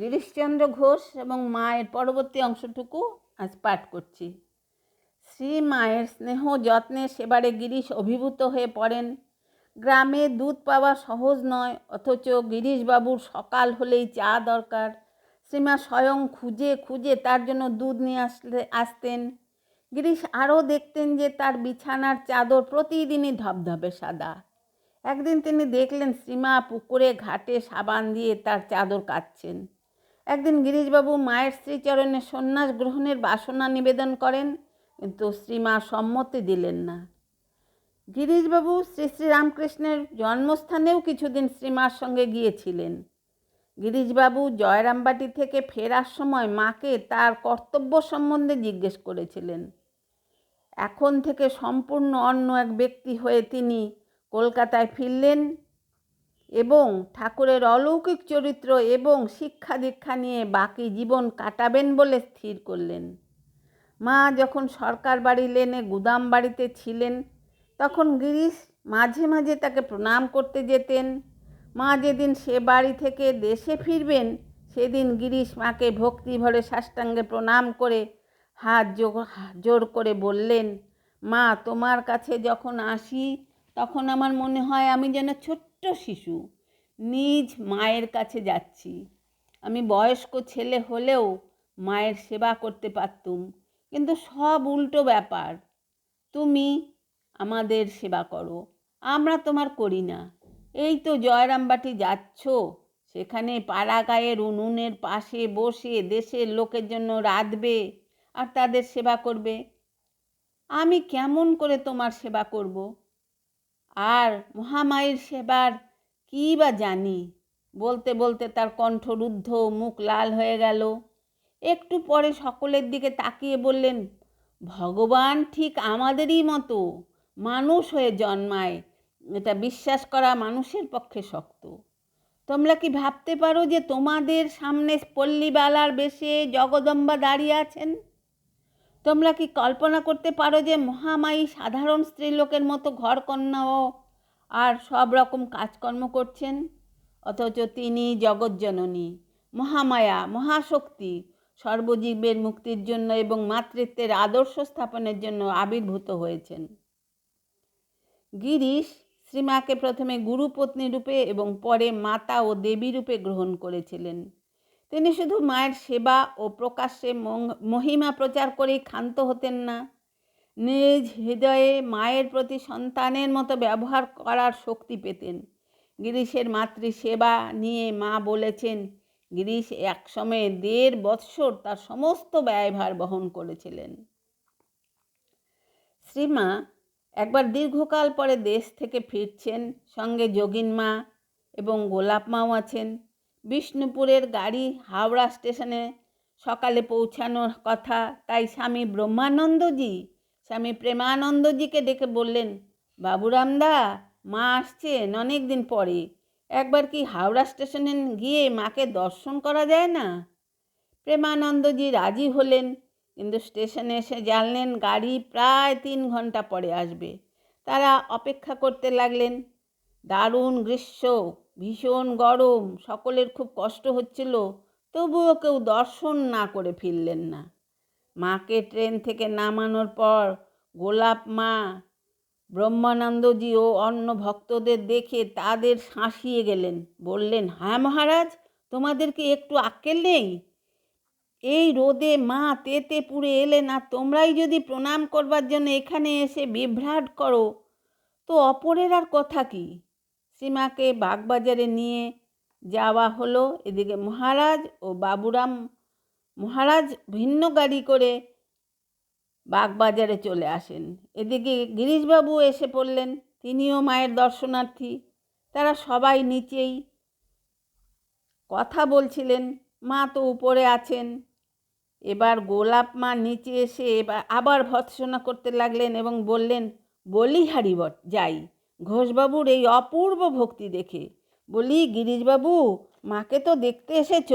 গিরিশচন্দ্র ঘোষ এবং মায়ের পরবর্তী অংশটুকু আজ পাঠ করছি। শ্রী মায়ের স্নেহ যত্নে সেবারে গিরিশ অভিভূত হয়ে পড়েন। গ্রামে দুধ পাওয়া সহজ নয়, অথচ গিরিশবাবুর সকাল হলেই চা দরকার। শ্রীমা স্বয়ং খুঁজে খুঁজে তার জন্য দুধ নিয়ে আসলে, আসতেন। গিরিশ আরও দেখতেন যে তার বিছানার চাদর প্রতিদিনই ধবধবে সাদা। একদিন তিনি দেখলেন শ্রীমা পুকুরে ঘাটে সাবান দিয়ে তার চাদর কাচ্ছেন একদিন গিরিশবাবু মায়ের শ্রীচরণে সন্ন্যাস গ্রহণের বাসনা নিবেদন করেন, কিন্তু শ্রীমা সম্মতি দিলেন না। গিরিশবাবু শ্রী শ্রী রামকৃষ্ণের জন্মস্থানেও কিছুদিন শ্রীমার সঙ্গে গিয়েছিলেন। গিরিশবাবু জয়রামবাটি থেকে ফেরার সময় মাকে তার কর্তব্য সম্বন্ধে জিজ্ঞেস করেছিলেন। এখন থেকে সম্পূর্ণ অন্য এক ব্যক্তি হয়ে তিনি কলকাতায় ফিরলেন এবং ঠাকুরের অলৌকিক চরিত্র এবং শিক্ষা দীক্ষা নিয়ে বাকি জীবন কাটাবেন বলে স্থির করলেন। মা যখন সরকার বাড়ি লেনে গুদাম বাড়িতে ছিলেন, তখন গিরিশ মাঝে মাঝে তাকে প্রণাম করতে যেতেন। মা যেদিন সে বাড়ি থেকে দেশে ফিরবেন, সেদিন গিরিশ মাকে ভক্তি ভরে সাষ্টাঙ্গে প্রণাম করে হাত জোর করে বললেন, মা, তোমার কাছে যখন আসি, তখন আমার মনে হয় আমি যেন ছোট্ট শিশু, নিজ মায়ের কাছে যাচ্ছি। আমি বয়স্ক ছেলে হলেও মায়ের সেবা করতে পারতুম, কিন্তু সব উল্টো ব্যাপার। তুমি আমাদের সেবা করো, আমরা তোমার করি না। এই তো জয়রামবাটি যাচ্ছ, সেখানে পাড়া গায়ের উনুনের পাশে বসে দেশের লোকের জন্য রাঁধবে আর তাদের সেবা করবে। আমি কেমন করে তোমার সেবা করব? আর মহামায়ের সেবার কী বা জানি? বলতে বলতে তার কণ্ঠ রুদ্ধ মুখ লাল হয়ে গেল। একটু পরে সকলের দিকে তাকিয়ে বললেন, ভগবান ঠিক আমাদেরই মতো মানুষ হয়ে জন্মায়। এটা বিশ্বাস করা মানুষের পক্ষে শক্ত। তোমরা কি ভাবতে পারো যে তোমাদের সামনে পল্লীবালার বেশে জগদম্বা দাঁড়িয়ে আছেন? তোমরা কি কল্পনা করতে পারো যে মহামায়ী সাধারণ স্ত্রীলোকের মতো ঘর কন্যাও আর সব রকম কাজকর্ম করছেন? অথচ তিনি জগজ্জননী, মহামায়া, মহাশক্তি, সর্বজীবের মুক্তির জন্য এবং মাতৃত্বের আদর্শ স্থাপনের জন্য আবির্ভূত হয়েছেন। গিরিশ শ্রীমাকে প্রথমে গুরুপত্নী রূপে এবং পরে মাতা ও দেবী রূপে গ্রহণ করেছিলেন। তিনি শুধু মায়ের সেবা ও প্রকাশ্যে মহিমা প্রচার করেই ক্ষান্ত হতেন না। নিজ হৃদয়ে মায়ের প্রতি সন্তানের মতো ব্যবহার করার শক্তি পেতেন। গিরিশের মাতৃ সেবা নিয়ে মা বলেছেন, গিরিশ একসময়ে দেড় বৎসর তার সমস্ত ব্যয়ভার বহন করেছিলেন। শ্রীমা একবার দীর্ঘকাল পরে দেশ থেকে ফিরছেন। সঙ্গে যোগিন মা এবং গোলাপ মাও আছেন। বিষ্ণুপুরের গাড়ি হাওড়া স্টেশনে সকালে পৌঁছানোর কথা। তাই স্বামী ব্রহ্মানন্দজি, স্বামী প্রেমানন্দজিকে ডেকে বললেন বাবুরামদা মা আসছেন অনেক দিন পরে। একবার কি হাওড়া স্টেশনে গিয়ে মাকে দর্শন করা যায় না? প্রেমানন্দজি রাজি হলেন, কিন্তু স্টেশনে এসে জানলেন গাড়ি প্রায় তিন ঘণ্টা পরে আসবে। তারা অপেক্ষা করতে লাগলেন, দারুণ গ্রীষ্ম ভীষণ গরম, সকলের খুব কষ্ট হচ্ছিল, তবুও কেউ দর্শন না করে ফিরলেন না। মাকে ট্রেন থেকে নামানোর পর গোলাপ মা ব্রহ্মানন্দজি ও অন্য ভক্তদের দেখে তাদের শাঁসিয়ে গেলেন। বললেন হ্যাঁ মহারাজ, তোমাদের কি একটু আক্কেল নেই? এই রোদে মা তেতে পুড়ে এলে না, তোমরাই যদি প্রণাম করবার জন্য এখানে এসে বিভ্রাট করো, তো অপরের আর কথা কি? সীমাকে বাগবাজারে নিয়ে যাওয়া হলো। এদিকে মহারাজ ও বাবুরাম মহারাজ ভিন্ন গাড়ি করে বাগবাজারে চলে আসেন। এদিকে গিরিশবাবু এসে পড়লেন, তিনিও মায়ের দর্শনার্থী। তারা সবাই নিচেই কথা বলছিলেন, মা তো উপরে আছেন। এবার গোলাপ মা নিচে এসে এবার আবার ভৎসনা করতে লাগলেন এবং বললেন বলি হারিবট যাই। ঘোষবাবুর এই অপূর্ব ভক্তি দেখে বলি, গিরিশবাবু, মাকে তো দেখতে এসেছ।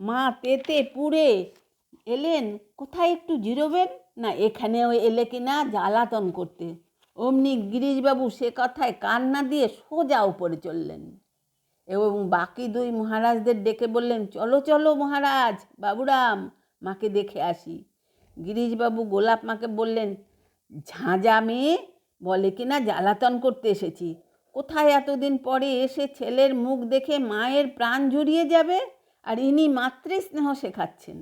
মা তেতে পুড়ে এলেন, কোথায় একটু জিরোবেন? না, এখানেও এলে কি না জ্বালাতন করতে। অমনি গিরিশবাবু সে কথায় কান্না দিয়ে সোজা উপরে চললেন। এবং বাকি দুই মহারাজদের ডেকে বললেন, চলো চলো মহারাজ, বাবুরাম, মাকে দেখে আসি। গিরিশবাবু গোলাপ মাকে বললেন, ঝাঁঝা মেয়ে বলে কিনা জ্বালাতন করতে এসেছি। কোথায় এতদিন পরে এসে ছেলের মুখ দেখে মায়ের প্রাণ জুড়িয়ে যাবে আর ইনি মাতৃস্নেহ শেখাচ্ছেন?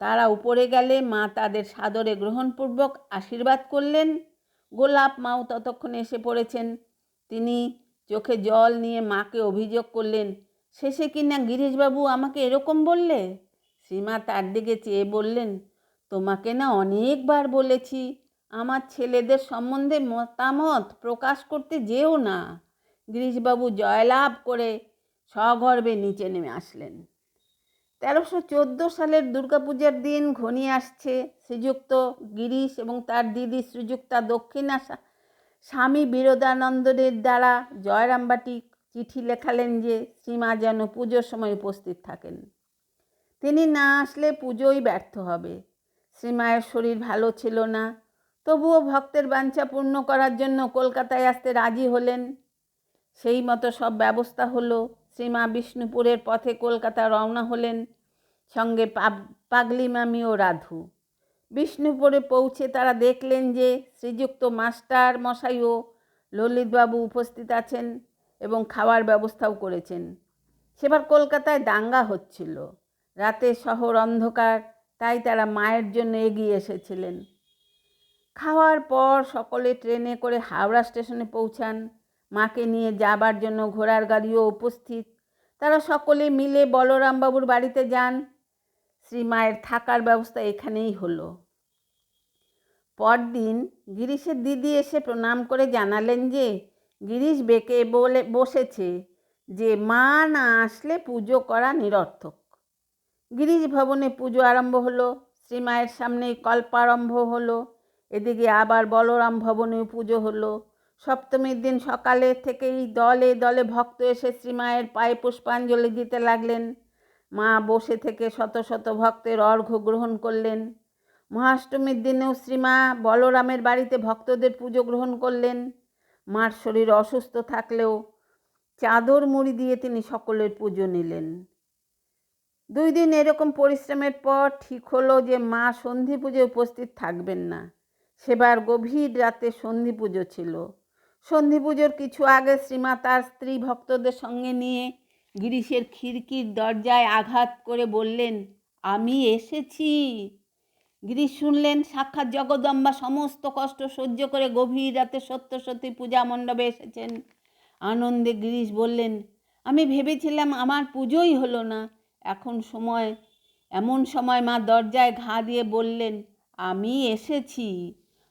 তারা উপরে গেলে মা তাদের সাদরে গ্রহণপূর্বক আশীর্বাদ করলেন। গোলাপ মাও ততক্ষণে এসে পড়েছেন। তিনি চোখে জল নিয়ে মাকে অভিযোগ করলেন, শেষে কিনা গিরিশবাবু আমাকে এরকম বললে? শ্রীমা তার দিকে চেয়ে বললেন, তোমাকে না অনেকবার বলেছি। আমার ছেলেদের সম্বন্ধে মতামত প্রকাশ করতে যেও না। গিরিশবাবু জয়লাভ করে সগর্বে নিচে নেমে আসলেন। তেরোশো চোদ্দ সালের দুর্গাপূজার দিন ঘনিয়ে আসছে। শ্রীযুক্ত গিরিশ এবং তার দিদি শ্রীযুক্তা দক্ষিণা স্বামী বিরোধানন্দের দ্বারা জয়রামবাটি চিঠি লেখালেন যে শ্রীমা যেন পুজোর সময় উপস্থিত থাকেন। তিনি না আসলে পুজোই ব্যর্থ হবে। শ্রীমায়ের শরীর ভালো ছিল না। তবুও ভক্তের বাঞ্ছা পূর্ণ করার জন্য কলকাতায় আসতে রাজি হলেন। সেই মতো সব ব্যবস্থা হলো। শ্রীমা বিষ্ণুপুরের পথে কলকাতা রওনা হলেন সঙ্গে পাগলি মামি ও রাধু। বিষ্ণুপুরে পৌঁছে তারা দেখলেন যে শ্রীযুক্ত মাস্টার মশাই ও ললিতবাবু উপস্থিত আছেন এবং খাওয়ার ব্যবস্থাও করেছেন। সেবার কলকাতায় দাঙ্গা হচ্ছিল। রাতে শহর অন্ধকার, তাই তারা মায়ের জন্য এগিয়ে এসেছিলেন। খাওয়ার পর সকলে ট্রেনে করে হাওড়া স্টেশনে পৌঁছান। মাকে নিয়ে যাবার জন্য ঘোড়ার গাড়িও উপস্থিত। তারা সকলে মিলে বলরামবাবুর বাড়িতে যান। শ্রীমায়ের থাকার ব্যবস্থা এখানেই হলো। পরদিন গিরিশের দিদি এসে প্রণাম করে জানালেন যে, গিরিশ বেঁকে বলে, বসেছে যে, মা না আসলে পুজো করা নিরর্থক। গিরিশ ভবনে পুজো আরম্ভ হলো। শ্রীমায়ের সামনেই কল্পারম্ভ হলো। এদিকে আবার বলরাম ভবনে পুজো হলো। সপ্তমীর দিন সকালে থেকেই দলে দলে ভক্ত এসে শ্রীমায়ের পায়ে পুষ্পাঞ্জলি দিতে লাগলেন। মা বসে থেকে শত শত ভক্তের অর্ঘ্য গ্রহণ করলেন। মহাষ্টমীর দিনেও শ্রীমা বলরামের বাড়িতে ভক্তদের পুজো গ্রহণ করলেন। মার শরীর অসুস্থ থাকলেও চাদর মুড়ি দিয়ে তিনি সকলের পুজো নিলেন। দুই দিন এরকম পরিশ্রমের পর ঠিক হলো যে মা সন্ধি পুজোয় উপস্থিত থাকবেন না। সেবার গভীর রাতে সন্ধি পুজো ছিল। সন্ধি পুজোর কিছু আগে শ্রীমা তার স্ত্রী ভক্তদের সঙ্গে নিয়ে গিরিশের খিড়কির দরজায় আঘাত করে বললেন, আমি এসেছি। গিরিশ শুনলেন, সাক্ষাৎ জগদম্বা সমস্ত কষ্ট সহ্য করে গভীর রাতে সত্য সত্যি পূজা মণ্ডপে এসেছেন। আনন্দে গিরিশ বললেন, আমি ভেবেছিলাম আমার পুজোই হলো না। এখন সময়, এমন সময় মা দরজায় ঘা দিয়ে বললেন, আমি এসেছি।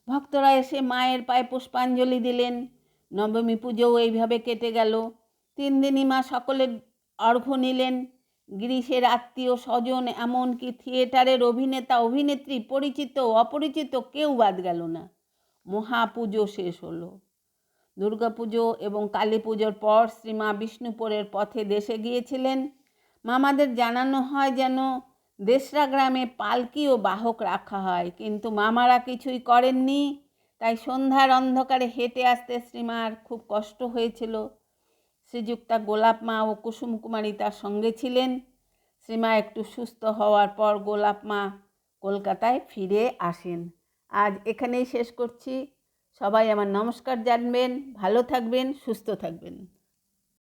ভক্তরা এসে মায়ের পায়ে পুষ্পাঞ্জলি দিলেন। নবমী পুজোও এইভাবে কেটে গেল। তিন দিনই মা সকলের অর্ঘ্য নিলেন। গিরিশের আত্মীয় স্বজন, এমনকি থিয়েটারের অভিনেতা, অভিনেত্রী, পরিচিত, অপরিচিত কেউ বাদ গেল না। মহাপুজো শেষ হলো। দুর্গাপুজো এবং কালী পুজোর পর শ্রীমা বিষ্ণুপুরের পথে দেশে গিয়েছিলেন। মামাদের জানানো হয় যেন দেশরা গ্রামে পালকি ও বাহক রাখা হয়, কিন্তু মামারা কিছুই করেননি। তাই সন্ধ্যার অন্ধকারে হেঁটে আসতে শ্রীমার খুব কষ্ট হয়েছিল। শ্রীযুক্তা গোলাপ মা ও কুসুম কুমারী তার সঙ্গে ছিলেন। শ্রীমা একটু সুস্থ হওয়ার পর গোলাপ মা কলকাতায় ফিরে আসেন। আজ এখানেই শেষ করছি। সবাই আমার নমস্কার জানবেন, ভালো থাকবেন, সুস্থ থাকবেন।